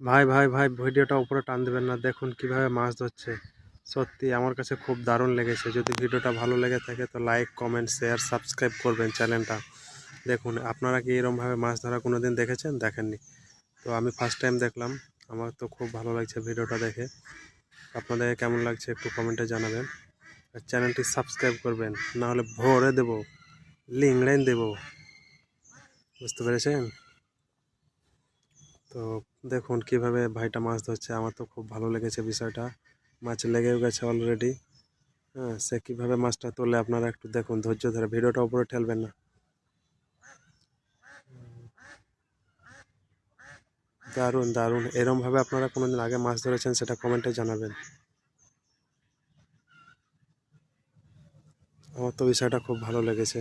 ভাই ভাই ভাই, ভিডিওটা উপরে টান দেবেন না। দেখুন কীভাবে মাছ ধরছে। সত্যি আমার কাছে খুব দারুণ লেগেছে। যদি ভিডিওটা ভালো লেগে থাকে তো লাইক কমেন্ট শেয়ার সাবস্ক্রাইব করবেন চ্যানেলটা দেখুন, আপনারা কি এরমভাবে মাছ ধরা কোনো দিন দেখেছেন? দেখেননি। তো আমি ফার্স্ট টাইম দেখলাম। আমার তো খুব ভালো লাগছে ভিডিওটা দেখে। আপনাদের কেমন লাগছে একটু কমেন্টে জানাবেন। আর চ্যানেলটি সাবস্ক্রাইব করবেন। না হলে ভরে দেবো লিংলাইন দেবো। বুঝতে পেরেছেন? তো দেখুন কীভাবে ভাইটা মাছ ধরছে, আমার তো খুব ভালো লেগেছে বিষয়টা। মাছ লেগেও গেছে অলরেডি হ্যাঁ সে কীভাবে মাছটা তোলে আপনারা একটু দেখুন, ধৈর্য ধরে। ভিডিওটা উপরে ঠেলবেন না। দারুণ দারুণ। এরমভাবে আপনারা কোনোদিন আগে মাছ ধরেছেন, সেটা কমেন্টে জানাবেন। আমার তো বিষয়টা খুব ভালো লেগেছে।